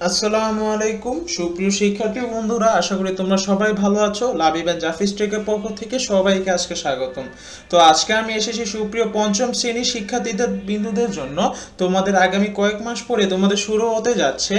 আসসালামু আলাইকুম। সুপ্রিয় শিক্ষার্থী বন্ধুরা, আশা করি তোমরা সবাই ভালো আছো। লাবিবা জাফিস টেকের পক্ষ থেকে সবাইকে আজকে স্বাগতম। তো আজকে আমি এসেছি সুপ্রিয় পঞ্চম শ্রেণির শিক্ষার্থীদের বিন্দুদের জন্য। তোমাদের আগামী কয়েক মাস পরে তোমাদের শুরু হতে যাচ্ছে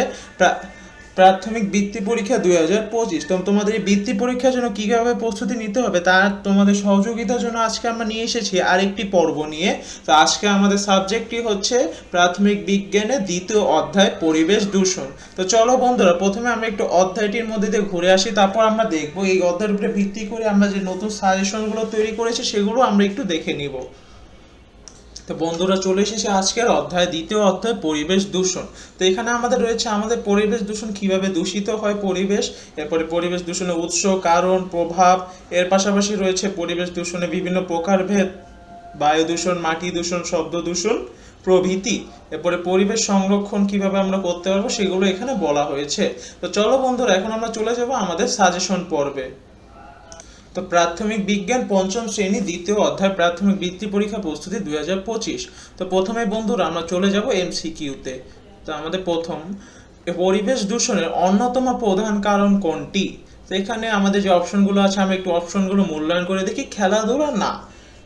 প্রাথমিক বৃত্তি পরীক্ষা দুই হাজার পঁচিশ। তো তোমাদের এই বৃত্তি পরীক্ষার জন্য কীভাবে প্রস্তুতি নিতে হবে তার তোমাদের সহযোগিতার জন্য আজকে আমরা নিয়ে এসেছি আরেকটি পর্ব নিয়ে। তো আজকে আমাদের সাবজেক্টটি হচ্ছে প্রাথমিক বিজ্ঞানের দ্বিতীয় অধ্যায়, পরিবেশ দূষণ। তো চলো বন্ধুরা, প্রথমে আমরা একটু অধ্যায়টির মধ্যে দিয়ে ঘুরে আসি, তারপর আমরা দেখব। এই অধ্যায়ের উপরে ভিত্তি করে আমরা যে নতুন সাজেশনগুলো তৈরি করেছি, সেগুলো আমরা একটু দেখে নিব। তো বন্ধুরা চলে এসেছে আজকের অধ্যায়, দ্বিতীয় অধ্যায়, পরিবেশ দূষণ। তো এখানে আমাদের রয়েছে, আমাদের পরিবেশ দূষণ কীভাবে দূষিত হয় পরিবেশ? এরপরে পরিবেশ দূষণের উৎস, কারণ, প্রভাব, এর পাশাপাশি রয়েছে পরিবেশ দূষণের বিভিন্ন প্রকারভেদ। বায়ু দূষণ, মাটি দূষণ, শব্দ দূষণ, প্রভৃতি। এরপরে পরিবেশ সংরক্ষণ কীভাবে আমরা করতে পারব সেগুলো এখানে বলা হয়েছে। তো চলো বন্ধুরা, এখন আমরা চলে যাব আমাদের সাজেশন পর্বে। তো প্রাথমিক বিজ্ঞান পঞ্চম শ্রেণি দ্বিতীয় অধ্যায় প্রাথমিক বৃত্তি পরীক্ষা প্রস্তুতি দুই হাজার পঁচিশ। তো প্রথমে বন্ধুরা, আমরা চলে যাব এমসিকিউতে। তো আমাদের প্রথম পরিবেশ দূষণের অন্যতম প্রধান কারণ কোনটি? তো এখানে আমাদের যে অপশনগুলো আছে, আমি একটু অপশনগুলো মূল্যায়ন করে দেখি, খেলাধুলা না।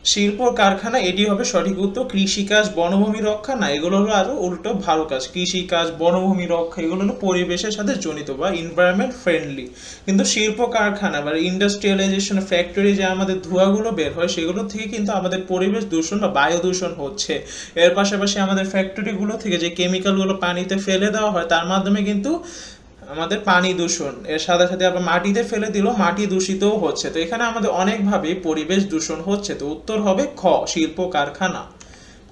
শিল্প কারখানা, এটি হবে সঠিক উত্তর। কৃষিকাজ, বনভূমি রক্ষা, না, এগুলো হলো আরও উল্টো ভালো কাজ। কৃষিকাজ, বনভূমি রক্ষা, এগুলো হলো পরিবেশের সাথে জড়িত বা এনভায়রনমেন্ট ফ্রেন্ডলি কিন্তু শিল্প কারখানা বা ইন্ডাস্ট্রিয়ালাইজেশন ফ্যাক্টরি যে আমাদের ধোঁয়াগুলো বের হয় সেগুলো থেকে কিন্তু আমাদের পরিবেশ দূষণ বা বায়ু দূষণ হচ্ছে। এর পাশাপাশি আমাদের ফ্যাক্টরিগুলো থেকে যে কেমিক্যালগুলো পানিতে ফেলে দেওয়া হয়, তার মাধ্যমে কিন্তু আমাদের পানি দূষণ। এর সাথে সাথে আবার মাটিতে ফেলে দিলেও মাটি দূষিতও হচ্ছে। তো এখানে আমাদের অনেকভাবে পরিবেশ দূষণ হচ্ছে। তো উত্তর হবে খ, শিল্প কারখানা।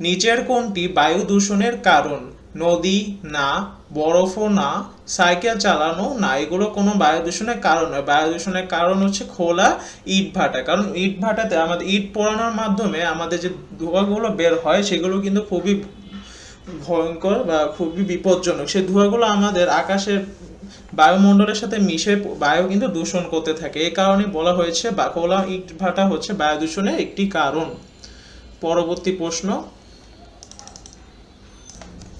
নিচের কোনটি বায়ু দূষণের কারণ? নদী না, বরফও না, সাইকেল চালানো না, এগুলো কোনো বায়ু দূষণের কারণ নয়। বায়ু দূষণের কারণ হচ্ছে খোলা ইট ভাটা। কারণ ইট ভাটাতে আমাদের, ইট পোড়ানোর মাধ্যমে আমাদের যে ধোঁয়াগুলো বের হয়, সেগুলো কিন্তু খুবই ভয়ঙ্কর বা খুবই বিপজ্জনক। সেই ধোঁয়াগুলো আমাদের আকাশের বায়ুমণ্ডলের সাথে মিশে বায়ু কিন্তু দূষণ করতে থাকে। এই কারণে বলা হয়েছে বা খোলা ইট ভাটা হচ্ছে বায়ু দূষণের একটি কারণ। পরবর্তী প্রশ্ন।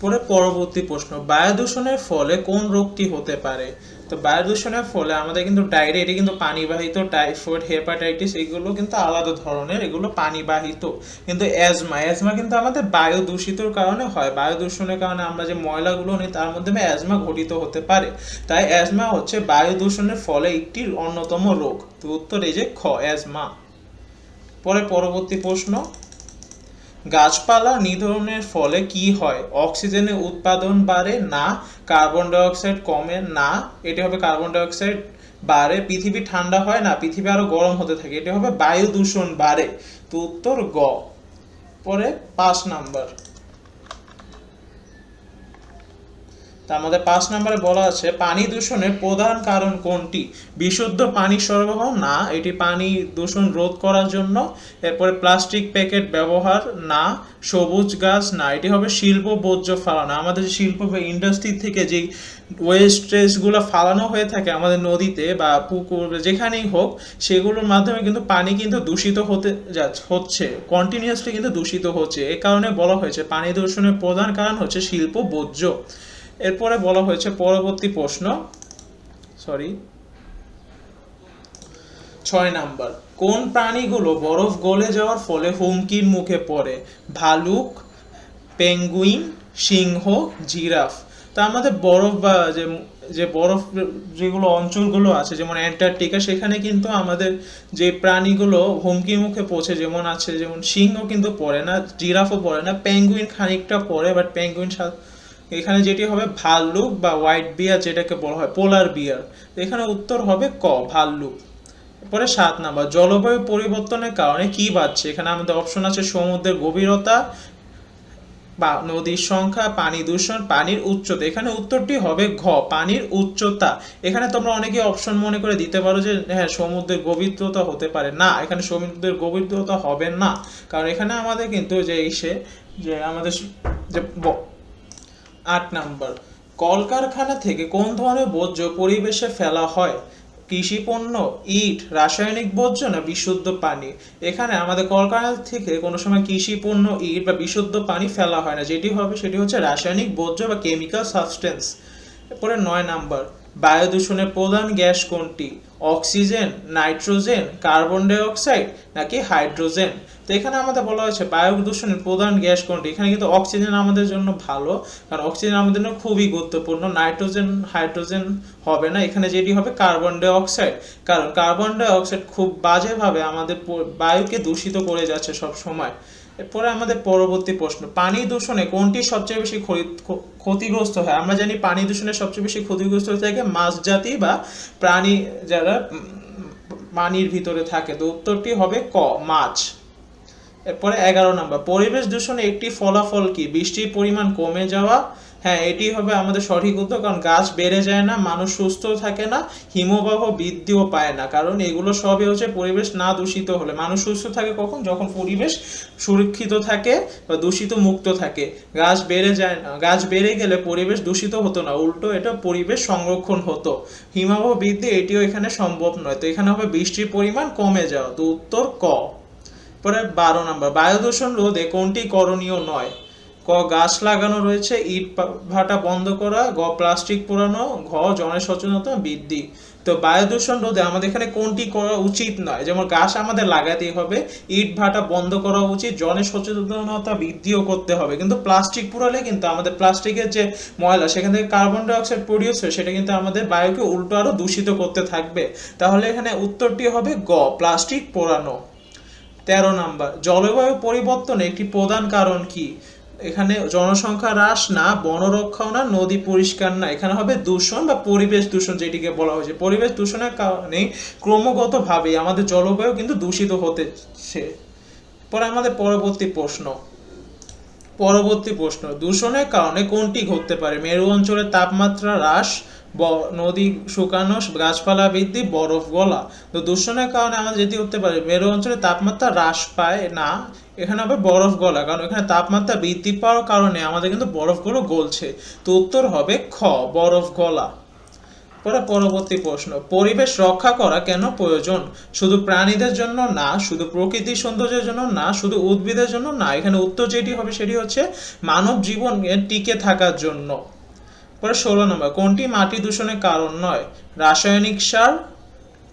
পরে পরবর্তী প্রশ্ন, বায়ু দূষণের ফলে কোন রোগটি হতে পারে? তো বায়ু দূষণের ফলে আমাদের কিন্তু ডায়রিয়া কিন্তু পানিবাহিত টাইফয়েড হেপাটাইটিস, এগুলো কিন্তু আলাদা ধরনের, এগুলো পানিবাহিত। কিন্তু অ্যাজমা অ্যাজমা কিন্তু আমাদের বায়ু দূষিতর কারণে হয়। বায়ু দূষণের কারণে আমরা যে ময়লাগুলো নিই, তার মাধ্যমে অ্যাজমা ঘটিত হতে পারে। তাই অ্যাজমা হচ্ছে বায়ু দূষণের ফলে একটি অন্যতম রোগ। তো উত্তর এই যে খ, অ্যাজমা। পরে পরবর্তী প্রশ্ন। গাছপালা নিধনের ফলে কি হয়? অক্সিজেনের উৎপাদন বাড়ে না, কার্বন ডাইঅক্সাইড কমে না, এটি হবে কার্বন ডাইঅক্সাইড বাড়ে, পৃথিবী ঠান্ডা হয় না, পৃথিবী আরও গরম হতে থাকে, এটি হবে বায়ু দূষণ বাড়ে। তো উত্তর গ। পরে পাঁচ নাম্বার। তা আমাদের পাঁচ নম্বরে বলা আছে, পানি দূষণের প্রধান কারণ কোনটি? বিশুদ্ধ পানি সরবরাহ? না, এটি পানি দূষণ রোধ করার জন্য। এরপরে প্লাস্টিক প্যাকেট ব্যবহার? না, সবুজ গাছ? না, এটি হবে শিল্প বর্জ্য ফালানো। আমাদের শিল্প বা ইন্ডাস্ট্রি থেকে যেই ওয়েস্টেজগুলো ফালানো হয়ে থাকে আমাদের নদীতে বা পুকুর, যেখানেই হোক, সেগুলোর মাধ্যমে কিন্তু পানি কিন্তু দূষিত হতে যাচ্ছে হচ্ছে। কন্টিনিউয়াসলি কিন্তু দূষিত হচ্ছে। এ কারণে বলা হয়েছে, পানি দূষণের প্রধান কারণ হচ্ছে শিল্প বর্জ্য। এরপরে বলা হয়েছে পরবর্তী প্রশ্ন সরি ছয় নাম্বার, কোন প্রাণীগুলো বরফ গলে যাওয়ার ফলে হুমকির মুখে পড়ে? ভালুক, পেঙ্গুইন, সিংহ, জিরাফ। তা আমাদের বরফ বা যে যে বরফ যেগুলো অঞ্চলগুলো আছে, যেমন অ্যান্টার্কটিকা, সেখানে কিন্তু আমাদের যে প্রাণীগুলো হুমকির মুখে পৌঁছে যেমন আছে, যেমন সিংহ কিন্তু পড়ে না, জিরাফও পড়ে না, পেঙ্গুইন খানিকটা পড়ে বাট পেঙ্গুইন এখানে যেটি হবে ভাল্লুক বা হোয়াইট বিয়ার যেটাকে বলা হয় পোলার বিয়ার এখানে উত্তর হবে ক ভাল্লুক পরে সাত নাম্বার, জলবায়ু পরিবর্তনের কারণে কি বাড়ছে? এখানে আমাদের অপশন আছে সমুদ্রের গভীরতা বা নদীর সংখ্যা, পানি দূষণ, পানির উচ্চতা। এখানে উত্তরটি হবে ঘ, পানির উচ্চতা। এখানে তোমরা অনেকে অপশন মনে করে দিতে পারো যে হ্যাঁ সমুদ্রের গভীরতা হতে পারে। না, এখানে সমুদ্রের গভীরতা হবে না। কারণ এখানে আমাদের কিন্তু যে এসে যে আমাদের যে আট নাম্বার, কলকারখানা থেকে কোন ধরনের বর্জ্য পরিবেশে ফেলা হয়? কৃষি পণ্য, ইট, রাসায়নিক বর্জ্য না বিশুদ্ধ পানি? এখানে আমাদের কলকারখানা থেকে কোনো সময় কৃষি পণ্য, ইট বা বিশুদ্ধ পানি ফেলা হয় না। যেটি হবে সেটি হচ্ছে রাসায়নিক বর্জ্য বা কেমিক্যাল সাবস্টেন্স। এরপরে নয় নাম্বার বায়ু দূষণের প্রধান গ্যাস কোনটি? Oxygen, nitrogen, carbon dioxide নাকি হাইড্রোজেন? তো এখানে আমাদের বলা হয়েছে বায়ু দূষণের প্রধান গ্যাস কোনটি? এখানে কিন্তু অক্সিজেন আমাদের জন্য ভালো, কারণ অক্সিজেন আমাদের জন্য খুবই গুরুত্বপূর্ণ। নাইট্রোজেন, হাইড্রোজেন হবে না, এখানে যেটি হবে কার্বন ডাই অক্সাইড। কারণ কার্বন ডাই অক্সাইড খুব বাজেভাবে আমাদের বায়ুকে দূষিত করে যাচ্ছে সব সময় এরপরে আমাদের পরবর্তী প্রশ্ন, পানি দূষণে কোনটি সবচেয়ে বেশি ক্ষতি- ক্ষতিগ্রস্ত হয়? আমরা জানি পানি দূষণে সবচেয়ে বেশি ক্ষতিগ্রস্ত হয়ে থাকে মাছ জাতি বা প্রাণী যারা পানির ভিতরে থাকে। তো উত্তরটি হবে ক, মাছ। এরপরে এগারো নম্বর, পরিবেশ দূষণে একটি ফলাফল কি? বৃষ্টির পরিমাণ কমে যাওয়া? হ্যাঁ এটি হবে আমাদের সঠিক উত্তর, কারণ গাছ বেড়ে যায় না, মানুষ সুস্থ থাকে না, হিমবাহ বৃদ্ধিও পায় না, কারণ এগুলো সবই হচ্ছে পরিবেশ না দূষিত হলে। মানুষ সুস্থ থাকে কখন? যখন পরিবেশ সুরক্ষিত থাকে বা দূষিত মুক্ত থাকে। গাছ বেড়ে যায় না, গাছ বেড়ে গেলে পরিবেশ দূষিত হতো না, উল্টো এটা পরিবেশ সংরক্ষণ হতো। হিমবাহ বৃদ্ধি এটিও এখানে সম্ভব নয়। তো এখানে হবে বৃষ্টির পরিমাণ কমে যাওয়া। তো উত্তর ক। পরে বারো নম্বর বায়ু দূষণ রোধে কোনটি করণীয় নয়? ক, গাছ লাগানো রয়েছে, ইট ভাটা বন্ধ করা, গ, প্লাস্টিক পোড়ানো, ঘ জনের সচেতনতা বৃদ্ধি। তো বায়ু দূষণ রোধে আমাদের এখানে কোনটি করা উচিত নয়? যেমন গাছ আমাদের লাগাতেই হবে, ইট ভাটা বন্ধ করা উচিত জনের সচেতনতা বৃদ্ধিও করতে হবে। কিন্তু প্লাস্টিক পুরালে কিন্তু আমাদের প্লাস্টিকের যে ময়লা, সেখান থেকে কার্বন ডাই অক্সাইড প্রডিউস হয় সেটা কিন্তু আমাদের বায়ুকে উল্টো আরও দূষিত করতে থাকবে। তাহলে এখানে উত্তরটি হবে গ, প্লাস্টিক পোড়ানো। তেরো নাম্বার। জলবায়ু পরিবর্তনের একটি প্রধান কারণ কি? এখানে জনসংখ্যা হ্রাস না, বনরক্ষাও না, নদী পরিষ্কার না। এখানে হবে দূষণ বা পরিবেশ দূষণ যেটিকে বলা হয়েছে। পরিবেশ দূষণের কারণে ক্রমাগতভাবে আমাদের জলবায়ু কিন্তু দূষিত হতেছে পরে আমাদের পরবর্তী প্রশ্ন। পরবর্তী প্রশ্ন, দূষণের কারণে কোনটি ঘটতে পারে? মেরু অঞ্চলের তাপমাত্রা হ্রাস নদী শুকানো, গাছপালা বৃদ্ধি, বরফ গলা। তো দূষণের কারণে আমাদের যেটি হতে পারে, মেরু অঞ্চলে তাপমাত্রা হ্রাস পায় না, এখানে হবে বরফ গলা, কারণ এখানে তাপমাত্রা বৃদ্ধি পাওয়ার কারণে আমাদের কিন্তু বরফগুলো গলছে। তো উত্তর হবে খ, বরফ গলা। পরে পরবর্তী প্রশ্ন, পরিবেশ রক্ষা করা কেন প্রয়োজন? শুধু প্রাণীদের জন্য না, শুধু প্রকৃতির সৌন্দর্যের জন্য না, শুধু উদ্ভিদের জন্য না, এখানে উত্তর যেটি হবে সেটি হচ্ছে মানব জীবন টিকে থাকার জন্য। পরে ষোলো নম্বর, কোনটি মাটি দূষণের কারণ নয়? রাসায়নিক সার,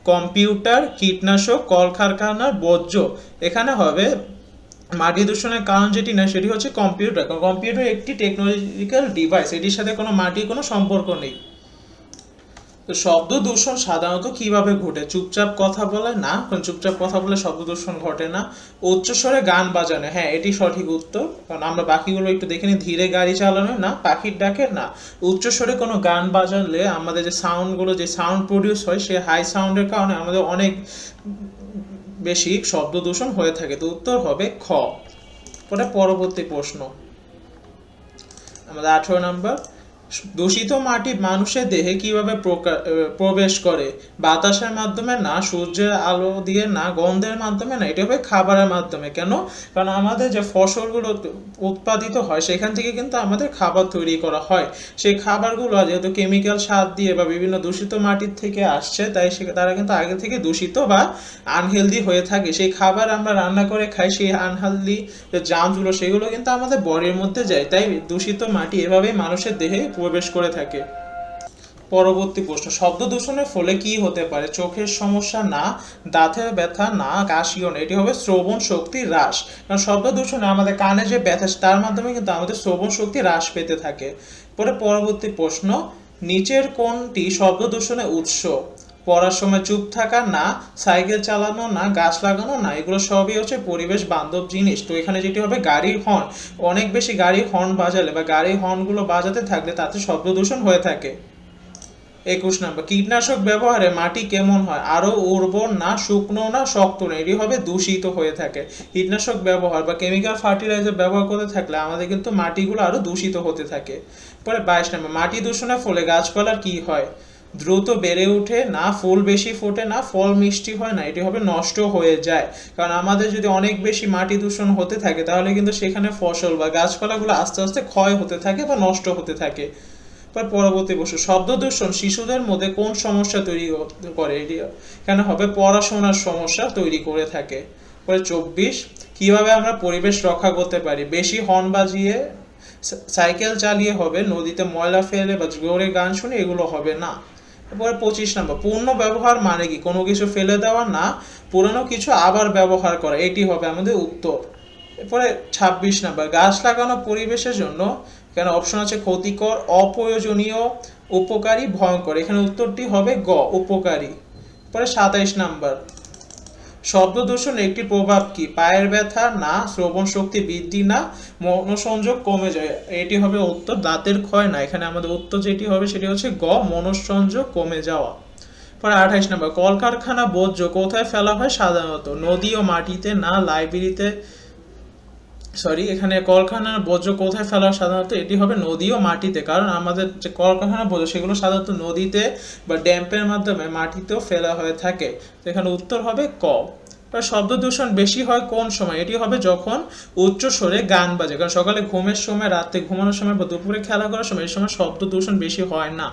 কম্পিউটার, কীটনাশক কলকারখানার বর্জ্য। এখানে হবে মাটি দূষণের কারণ যেটি না সেটি হচ্ছে কম্পিউটার। কম্পিউটার একটি টেকনোলজিক্যাল ডিভাইস এটির সাথে কোনো মাটির কোনো সম্পর্ক নেই। তো শব্দ দূষণ সাধারণত কীভাবে ঘটে? চুপচাপ কথা বলে না? কারণ চুপচাপ কথা বলে শব্দ দূষণ ঘটে না। উচ্চস্বরে গান বাজানো হ্যাঁ এটি সঠিক উত্তর। কারণ আমরা বাকিগুলো একটু দেখে নিই, ধীরে গাড়ি চালানো না, পাখির ডাকে না। উচ্চস্বরে কোনো গান বাজালে আমাদের যে সাউন্ডগুলো যে সাউন্ড প্রডিউস হয়, সে হাই সাউন্ডের কারণে আমাদের অনেক বেশি শব্দ দূষণ হয়ে থাকে। তো উত্তর হবে খ। পরে পরবর্তী প্রশ্ন। আমাদের আঠেরো নাম্বার। দূষিত মাটি মানুষের দেহে কীভাবে প্রবেশ করে? বাতাসের মাধ্যমে না, সূর্যের আলো দিয়ে না, গন্ধের মাধ্যমে না? এটা হবে খাবারের মাধ্যমে। কেন? কারণ আমাদের যে ফসলগুলো উৎপাদিত হয়, সেখান থেকে কিন্তু আমাদের খাবার তৈরি করা হয়। সেই খাবারগুলো যেহেতু কেমিক্যাল সার দিয়ে বা বিভিন্ন দূষিত মাটির থেকে আসছে, তাই সে, তারা কিন্তু আগে থেকে দূষিত বা আনহেলদি হয়ে থাকে। সেই খাবার আমরা রান্না করে খাই, সেই আনহেলদি যে জামগুলো, সেগুলো কিন্তু আমাদের বডির মধ্যে যায়। তাই দূষিত মাটি এভাবেই মানুষের দেহে প্রবেশ করে থাকে। পরবর্তী প্রশ্ন, শব্দ দূষণের ফলে কি হতে পারে? চোখের সমস্যা না, দাঁতের ব্যথা না, কাশিও না, এটি হবে শ্রবণ শক্তি হ্রাস। কারণ শব্দ দূষণে আমাদের কানে যে ব্যথা, তার মাধ্যমে কিন্তু আমাদের শ্রবণ শক্তি হ্রাস পেতে থাকে। পরে পরবর্তী প্রশ্ন, নিচের কোনটি শব্দ দূষণের উৎস? পড়ার সময় চুপ থাকা, না সাইকেল চালানো, না গাছ লাগানো, না, এগুলো সবই হচ্ছে পরিবেশ বান্ধব জিনিস। তো এখানে যেটি হবে গাড়ির হর্ন অনেক বেশি গাড়ির হর্ন বাজালে বা গাড়ির হর্নগুলো বাজাতে থাকলে তাতে শব্দ দূষণ হয়ে থাকে। একুশ নম্বর, কীটনাশক ব্যবহারে মাটি কেমন হয়? আরও উর্বর না, শুকনো না, শক্ত না? এটি হবে দূষিত হয়ে থাকে। কীটনাশক ব্যবহার বা কেমিক্যাল ফার্টিলাইজার ব্যবহার করতে থাকলে আমাদের কিন্তু মাটিগুলো আরও দূষিত হতে থাকে। পরে বাইশ নম্বর, মাটি দূষণের ফলে গাছপালার কি হয়? দ্রুত বেড়ে ওঠে, না ফুল বেশি ফোটে, না ফল মিষ্টি হয় না, এটি হবে নষ্ট হয়ে যায়। কারণ আমাদের যদি অনেক বেশি মাটি দূষণ হতে থাকে, তাহলে কিন্তু সেখানে ফসল বা গাছপালাগুলো আস্তে আস্তে ক্ষয় হতে থাকে বা নষ্ট হতে থাকে। পর পরবর্তী প্রশ্ন, শব্দ দূষণ শিশুদের মধ্যে কোন সমস্যা তৈরি করে? এটি কেন হবে পড়াশোনার সমস্যা তৈরি করে থাকে। পরে চব্বিশ, কীভাবে আমরা পরিবেশ রক্ষা করতে পারি? বেশি হর্ন বাজিয়ে সাইকেল চালিয়ে হবে, নদীতে ময়লা ফেলে বা জোরে গান শুনে এগুলো হবে না। এরপরে পঁচিশ নম্বর, পূর্ণ ব্যবহার মানে কি? কোনো কিছু ফেলে দেওয়া না, পুরনো কিছু আবার ব্যবহার করা, এটি হবে আমাদের উত্তর। এরপরে ছাব্বিশ নম্বর, গাছ লাগানো পরিবেশের জন্য, এখানে অপশন আছে ক্ষতিকর, অপ্রয়োজনীয়, উপকারী, ভয়ঙ্কর। এখানে উত্তরটি হবে গ, উপকারী। পরে সাতাইশ নাম্বার শব্দ দূষণ একটি প্রভাব কি? পায়ের ব্যথা, না, শ্রবণ শক্তি বৃদ্ধি, না, মনোসংযোগ কমে যায়? এটি হবে উত্তর, দাঁতের ক্ষয় না। এখানে আমাদের উত্তর যেটি হবে সেটি হচ্ছে গ, মনোসংযোগ কমে যাওয়া। পরে আঠাইশ নম্বর, কলকারখানা বর্জ্য কোথায় ফেলা হয়? সাধারণত নদী ও মাটিতে, না, লাইব্রেরিতে সরি এখানে কলকারখানার বর্জ্য কোথায় ফেলা সাধারণত এটি হবে নদী ও মাটিতে। কারণ আমাদের যে কলকারখানার বর্জ্য, সেগুলো সাধারণত নদীতে বা ড্যাম্পের মাধ্যমে মাটিতেও ফেলা হয়ে থাকে। তো এখানে উত্তর হবে ক। এবার শব্দ দূষণ বেশি হয় কোন সময়? এটি হবে যখন উচ্চ স্বরে গান বাজে। কারণ সকালে ঘুমের সময়, রাতে ঘুমানোর সময় বা দুপুরে খেলা করার সময় এই সময় শব্দ দূষণ বেশি হয় না।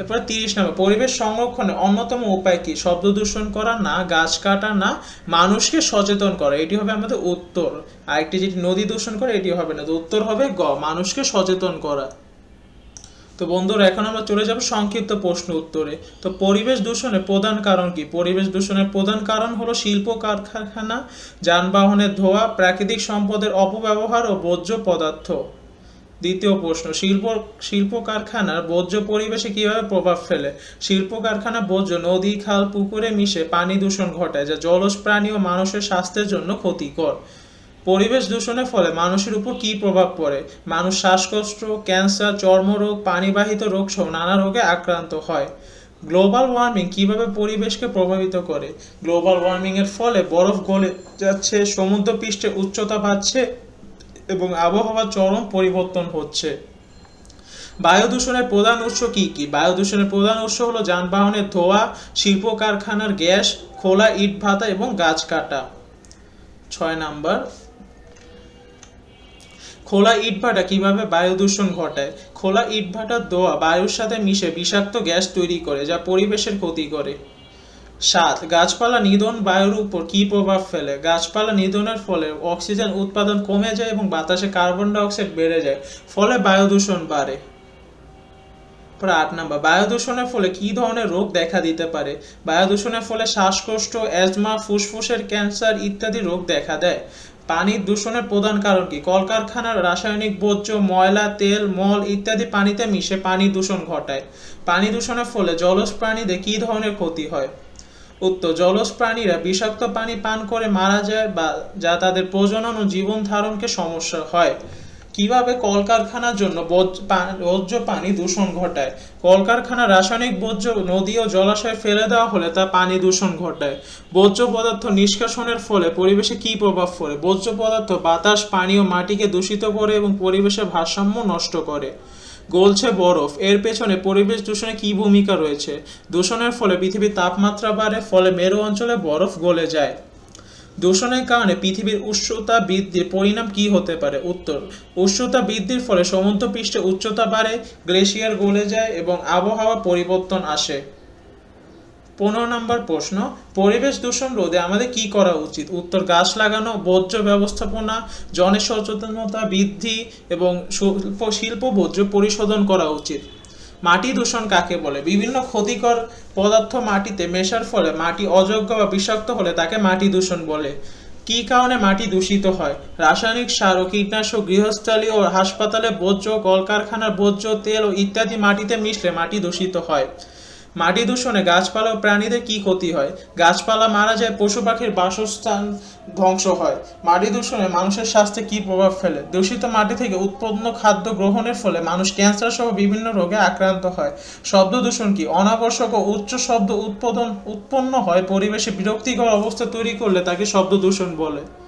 এরপরে তিরিশ নম্বর, পরিবেশ সংরক্ষণে অন্যতম উপায় কি? শব্দ দূষণ করা না, গাছ কাটা না, মানুষকে সচেতন করা, এটি হবে আমাদের উত্তর। আরেকটি যেটি নদী দূষণ করে এটি হবে না তো উত্তর হবে গ, মানুষকে সচেতন করা। তো বন্ধুরা, এখন আমরা চলে যাব সংক্ষিপ্ত প্রশ্ন উত্তরে। তো পরিবেশ দূষণের প্রধান কারণ কি? পরিবেশ দূষণের প্রধান কারণ হলো শিল্প কারখানা, যানবাহনের ধোঁয়া, প্রাকৃতিক সম্পদের অপব্যবহার ও বর্জ্য পদার্থ। দ্বিতীয় প্রশ্ন, শিল্প শিল্প কারখানার বর্জ্য পরিবেশে কীভাবে প্রভাব ফেলে? শিল্প কারখানা বর্জ্য, নদী, খাল, পুকুরে মিশে পানি দূষণ ঘটায়, যা জলজ প্রাণী ও মানুষের স্বাস্থ্যের জন্য ক্ষতিকর। পরিবেশ দূষণের ফলে মানুষের উপর কী প্রভাব পড়ে? মানুষ শ্বাসকষ্ট, ক্যান্সার, চর্মরোগ, পানিবাহিত রোগ সহ নানা রোগে আক্রান্ত হয়। গ্লোবাল ওয়ার্মিং কীভাবে পরিবেশকে প্রভাবিত করে? গ্লোবাল ওয়ার্মিং এর ফলে বরফ গলে যাচ্ছে সমুদ্র পৃষ্ঠের উচ্চতা বাড়ছে এবং আবহাওয়ার চরম পরিবর্তন হচ্ছে। বায়ু দূষণের প্রধান উৎস কি কি? বায়ু দূষণের প্রধান উৎস হলো যানবাহনের ধোঁয়া শিল্প কারখানার গ্যাস, খোলা ইট ভাতা এবং গাছ কাটা। ছয় নাম্বার, খোলা ইটভাটা কীভাবে বায়ু দূষণ ঘটায়? খোলা ইটভাটার দোয়া বায়ুর সাথে মিশে বিষাক্ত গ্যাস তৈরি করে, যা পরিবেশের ক্ষতি করে। সাত, গাছপালা নিধন বায়ুর উপর কী প্রভাব ফেলে? গাছপালা নিধনের ফলে অক্সিজেন উৎপাদন কমে যায় এবং বাতাসে কার্বন ডাই অক্সাইড বেড়ে যায়, ফলে বায়ু দূষণ বাড়ে। আট নাম্বার, বায়ু দূষণের ফলে কী ধরনের রোগ দেখা দিতে পারে? বায়ু দূষণের ফলে শ্বাসকষ্ট, অ্যাজমা, ফুসফুসের ক্যান্সার ইত্যাদি রোগ দেখা দেয়। পানির দূষণের প্রধান কারণ কি? কলকারখানার রাসায়নিক বর্জ্য, ময়লা, তেল, মল ইত্যাদি পানিতে মিশে পানি দূষণ ঘটায়। পানি দূষণের ফলে জলজ প্রাণীদের কী ধরনের ক্ষতি হয়? উত্তর জলজ প্রাণীরা বিষাক্ত পানি পান করে মারা যায় বা যা তাদের প্রজনন ও জীবন ধারণকে সমস্যা হয়। কীভাবে কলকারখানার জন্য বর্জ্য পানি দূষণ ঘটায়? কলকারখানা রাসায়নিক বর্জ্য নদী ও জলাশয়ে ফেলে দেওয়া হলে তা পানি দূষণ ঘটায়। বর্জ্য পদার্থ নিষ্কাশনের ফলে পরিবেশে কী প্রভাব পড়ে? বর্জ্য পদার্থ বাতাস, পানি ও মাটিকে দূষিত করে এবং পরিবেশের ভারসাম্য নষ্ট করে। গলছে বরফ। এর পেছনে পরিবেশ দূষণে কী ভূমিকা রয়েছে? দূষণের ফলে পৃথিবীর তাপমাত্রা বাড়ে, ফলে মেরু অঞ্চলে বরফ গলে যায়। দূষণের কারণে পৃথিবীর উষ্ণতা বৃদ্ধির পরিণাম কি হতে পারে? উত্তর, উষ্ণতা বৃদ্ধির ফলে সমুদ্র পৃষ্ঠে উচ্চতা বাড়ে, গ্লেশিয়ার গলে যায় এবং আবহাওয়া পরিবর্তন আসে। পনেরো নম্বর প্রশ্ন, পরিবেশ দূষণ রোধে আমাদের কি করা উচিত? উত্তর, গাছ লাগানো, বর্জ্য ব্যবস্থাপনা জনের সচেতনতা বৃদ্ধি এবং শিল্প শিল্প বর্জ্য পরিশোধন করা উচিত। মাটি দূষণ কাকে বলে? বিভিন্ন ক্ষতিকর পদার্থ মাটিতে মেশার ফলে মাটি অযোগ্য বা বিষাক্ত হলে তাকে মাটি দূষণ বলে। কী কারণে মাটি দূষিত হয়? রাসায়নিক সার ও কীটনাশক গৃহস্থালী ও হাসপাতালে বর্জ্য, কলকারখানার বর্জ্য, তেল ও ইত্যাদি মাটিতে মিশলে মাটি দূষিত হয়। মাটি দূষণে গাছপালা ও প্রাণীদের কি ক্ষতি হয়? গাছপালা মারা যায়, পশু পাখির বাসস্থান ধ্বংস হয়। মাটি দূষণে মানুষের স্বাস্থ্যে কি প্রভাব ফেলে? দূষিত মাটি থেকে উৎপন্ন খাদ্য গ্রহণের ফলে মানুষ ক্যান্সার সহ বিভিন্ন রোগে আক্রান্ত হয়। শব্দ দূষণ কি? অনাবশ্যক ও উচ্চ শব্দ উৎপাদন, উৎপন্ন হয়, পরিবেশে বিরক্তিকর অবস্থা তৈরি করলে তাকে শব্দ দূষণ বলে।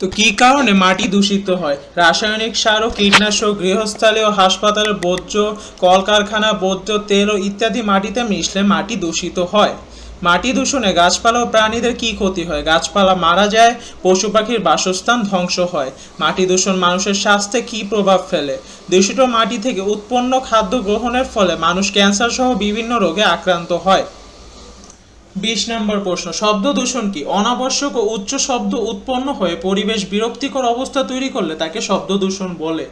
তো কি কারণে মাটি দূষিত হয়? রাসায়নিক সার ও কীটনাশক গৃহস্থালী ও হাসপাতালের বর্জ্য, কলকারখানা, বর্জ্য, তেল ও ইত্যাদি মাটিতে মিশলে মাটি দূষিত হয়। মাটি দূষণে গাছপালা ও প্রাণীদের কি ক্ষতি হয়? গাছপালা মারা যায়, পশু পাখির বাসস্থান ধ্বংস হয়। মাটি দূষণ মানুষের স্বাস্থ্যে কি প্রভাব ফেলে? দূষিত মাটি থেকে উৎপন্ন খাদ্য গ্রহণের ফলে মানুষ ক্যান্সার সহ বিভিন্ন রোগে আক্রান্ত হয়। বিশ নম্বর প্রশ্ন, শব্দ দূষণ কি? অনাবশ্যক ও উচ্চ শব্দ উৎপন্ন হয়ে পরিবেশ বিরক্তিকর অবস্থা তৈরি করলে তাকে শব্দ দূষণ বলে।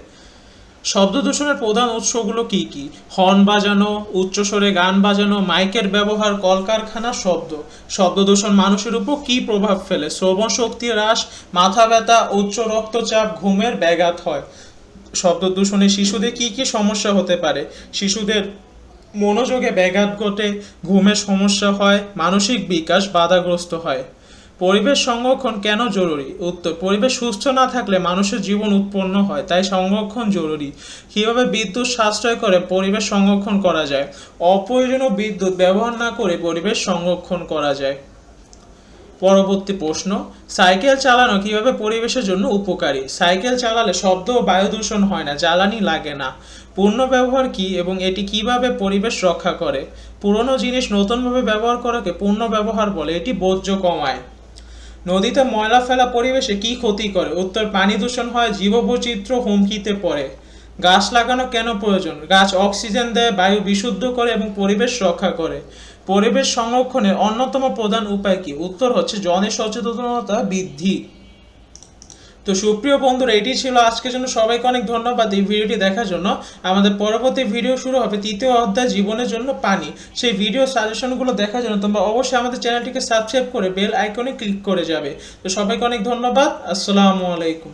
শব্দ দূষণের প্রধান উৎসগুলো কি কি? হর্ন বাজানো উচ্চস্বরে গান বাজানো, মাইকের ব্যবহার, কলকারখানার শব্দ। শব্দ দূষণ মানুষের উপর কি প্রভাব ফেলে? শ্রবণ শক্তি হ্রাস, মাথা ব্যথা, উচ্চ রক্তচাপ, ঘুমের ব্যাঘাত হয়। শব্দ দূষণে শিশুদের কি কি সমস্যা হতে পারে? শিশুদের মনোযোগে ব্যাঘাত ঘটে ঘুমের সমস্যা হয়, মানসিক বিকাশ বাধাগ্রস্ত হয়। পরিবেশ সংরক্ষণ কেন জরুরি? উত্তর, পরিবেশ সুস্থ না থাকলে মানুষের জীবন উৎপন্ন হয়, তাই সংরক্ষণ জরুরি। কীভাবে বিদ্যুৎ সাশ্রয় করে পরিবেশ সংরক্ষণ করা যায়? অপ্রয়োজনীয় বিদ্যুৎ ব্যবহার না করে পরিবেশ সংরক্ষণ করা যায়। পরবর্তী প্রশ্ন, সাইকেল চালানো কীভাবে পরিবেশের জন্য উপকারী? সাইকেল চালালে শব্দ ও বায়ু দূষণ হয় না, জ্বালানি লাগে না। পূর্ণ ব্যবহার কি এবং এটি কীভাবে পরিবেশ রক্ষা করে? পুরনো জিনিস নতুনভাবে ব্যবহার করাকে পূর্ণ ব্যবহার বলে, এটি বর্জ্য কমায়। নদীতে ময়লা ফেলা পরিবেশে কি ক্ষতি করে? উত্তর, পানি দূষণ হয়, জীববৈচিত্র্য হুমকিতে পড়ে। গাছ লাগানো কেন প্রয়োজন? গাছ অক্সিজেন দেয়, বায়ু বিশুদ্ধ করে এবং পরিবেশ রক্ষা করে। পরিবেশ সংরক্ষণের অন্যতম প্রধান উপায় কি? উত্তর হচ্ছে জনের সচেতনতা বৃদ্ধি। তো সুপ্রিয় বন্ধুরা, এটি ছিল আজকের জন্য। সবাইকে অনেক ধন্যবাদ এই ভিডিওটি দেখার জন্য। আমাদের পরবর্তী ভিডিও শুরু হবে তৃতীয় অধ্যায় জীবনের জন্য পানি। সেই ভিডিও সাজেশনগুলো দেখার জন্য তোমরা অবশ্যই আমাদের চ্যানেলটিকে সাবস্ক্রাইব করে বেল আইকনে ক্লিক করে যাবে। তো সবাইকে অনেক ধন্যবাদ। আসসালামু আলাইকুম।